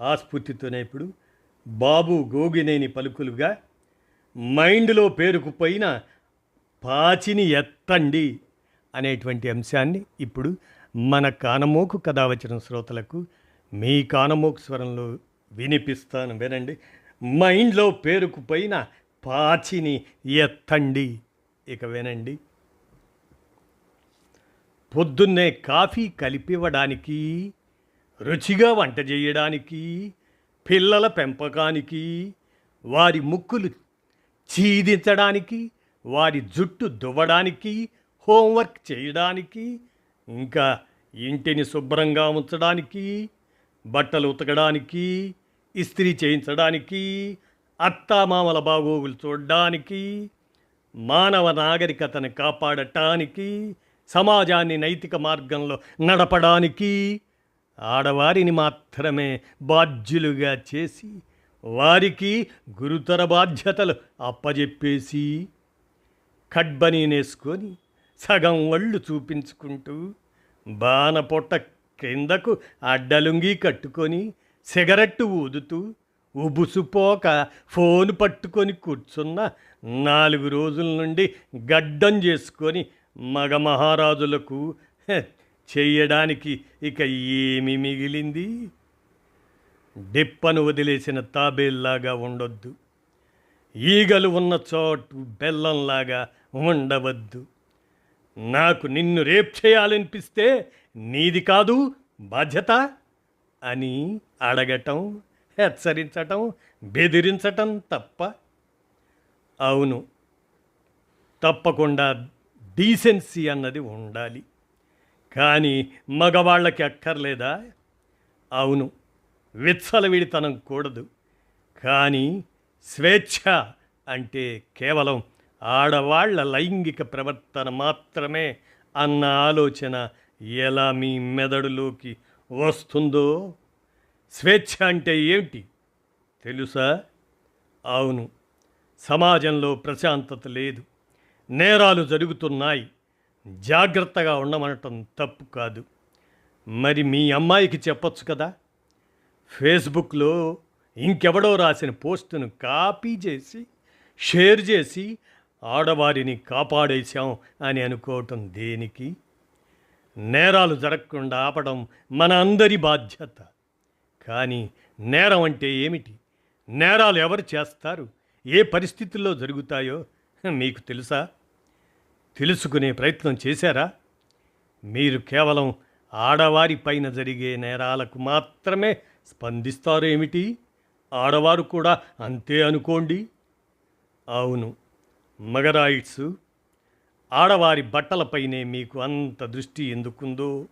ఆస్ఫూర్తితోనే ఇప్పుడు బాబు గోగినేని పలుకులుగా మైండ్లో పేరుకుపోయిన పాచిని ఎత్తండి అనేటువంటి అంశాన్ని ఇప్పుడు మన కానమోకు కథావచన వచ్చిన శ్రోతలకు మీ కానమోకు స్వరంలో వినిపిస్తాను వినండి. మైండ్లో పేరుకుపోయిన పాచిని ఎత్తండి. ఇక వినండి. పొద్దున్నే కాఫీ కలిపివ్వడానికి రుచిగా వంట చేయడానికి పిల్లల పెంపకానికి వారి ముక్కులు చీదించడానికి వారి జుట్టు దువ్వడానికి హోంవర్క్ చేయడానికి ఇంకా ఇంటిని శుభ్రంగా ఉంచడానికి బట్టలు ఉతకడానికి ఇస్త్రీ చేయించడానికి అత్తామామల బాగోగులు చూడడానికి మానవ నాగరికతను కాపాడటానికి సమాజాన్ని నైతిక మార్గంలో నడపడానికి ఆడవారిని మాత్రమే బాధ్యులుగా చేసి వారికి గురుతర బాధ్యతలు అప్పజెప్పేసి కడ్బనీనేసుకొని సగం ఒళ్ళు చూపించుకుంటూ బాణపొట్ట క్రిందకు అడ్డలుంగి కట్టుకొని సిగరెట్టు ఊదుతూ ఉబుసుపోక ఫోన్ పట్టుకొని కూర్చున్న నాలుగు రోజుల నుండి గడ్డం చేసుకొని మగ మహారాజులకు చేయడానికి ఇక ఏమి మిగిలింది? డిప్పను వదిలేసిన తాబేల్లాగా ఉండొద్దు. ఈగలు ఉన్న చోటు బెల్లంలాగా ఉండవద్దు. నాకు నిన్ను రేప్ చేయాలనిపిస్తే నీది కాదు బాధ్యత అని అడగటం హెచ్చరించటం బెదిరించటం తప్ప. అవును తప్పకుండా డీసెన్సీ అన్నది ఉండాలి. కానీ మగవాళ్ళకి అక్కర్లేదా? అవును విత్సలవిడితనం కూడదు. కానీ స్వేచ్ఛ అంటే కేవలం ఆడవాళ్ళ లైంగిక ప్రవర్తన మాత్రమే అన్న ఆలోచన ఎలా మీ మెదడులోకి వస్తుందో? స్వేచ్ఛ అంటే ఏమిటి? తెలుసా? అవును సమాజంలో ప్రశాంతత లేదు. నేరాలు జరుగుతున్నాయి. జాగ్రత్తగా ఉండమనటం తప్పు కాదు. మరి మీ అమ్మాయికి చెప్పొచ్చు కదా? ఫేస్బుక్లో ఇంకెవడో రాసిన పోస్టును కాపీ చేసి షేర్ చేసి ఆడవారిని కాపాడేశాం అని అనుకోవటం దేనికి? నేరాలు జరగకుండా ఆపడం మన అందరి బాధ్యత. కానీ నేరం అంటే ఏమిటి? నేరాలు ఎవరు చేస్తారు? ఏ పరిస్థితుల్లో జరుగుతాయో మీకు తెలుసా? తెలుసుకునే ప్రయత్నం చేశారా? మీరు కేవలం ఆడవారి పైన జరిగే నేరాలకు మాత్రమే స్పందిస్తారు ఏమిటి ఆడవారు కూడా అంతే అనుకోండి? అవును. మగరాయిట్స్ ఆడవారి బట్టలపైనే మీకు అంత దృష్టి ఎందుకుందో?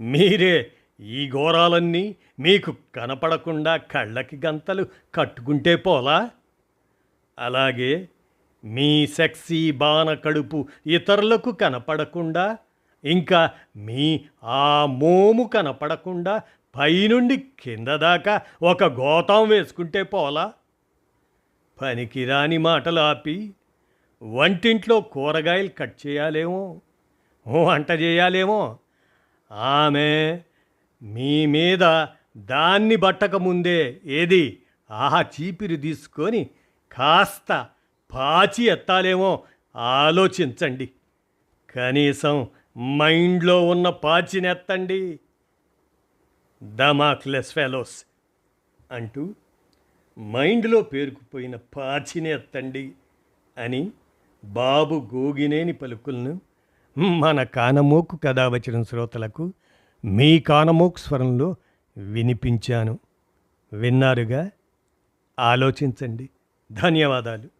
మీరే ఈ ఘోరాలన్నీ మీకు కనపడకుండా కళ్ళకి గంతలు కట్టుకుంటే పోలా? అలాగే మీ సెక్సీ బాణ కడుపు ఇతరులకు కనపడకుండా ఇంకా మీ ఆ మోము కనపడకుండా పైనుండి కింద దాకా ఒక గోతం వేసుకుంటే పోలా? పనికిరాని మాటలు ఆపి వంటింట్లో కూరగాయలు కట్ చేయాలేమో వంట చేయాలేమో. ఆమె మీ మీద దాన్ని బట్టక ముందే ఏది? ఆ చీపిరి తీసుకొని కాస్త పాచి ఎత్తాలేమో ఆలోచించండి. కనీసం మైండ్లో ఉన్న పాచిని ఎత్తండి దమాక్లెస్ ఫెలోస్ అంటూ మైండ్లో పేరుకుపోయిన పాచిని ఎత్తండి అని బాబు గోగినేని పలుకులను మన కానమోకు కథ వచ్చిన శ్రోతలకు మీ కానమోకు స్వరంలో వినిపించాను. విన్నారుగా? ఆలోచించండి. ధన్యవాదాలు.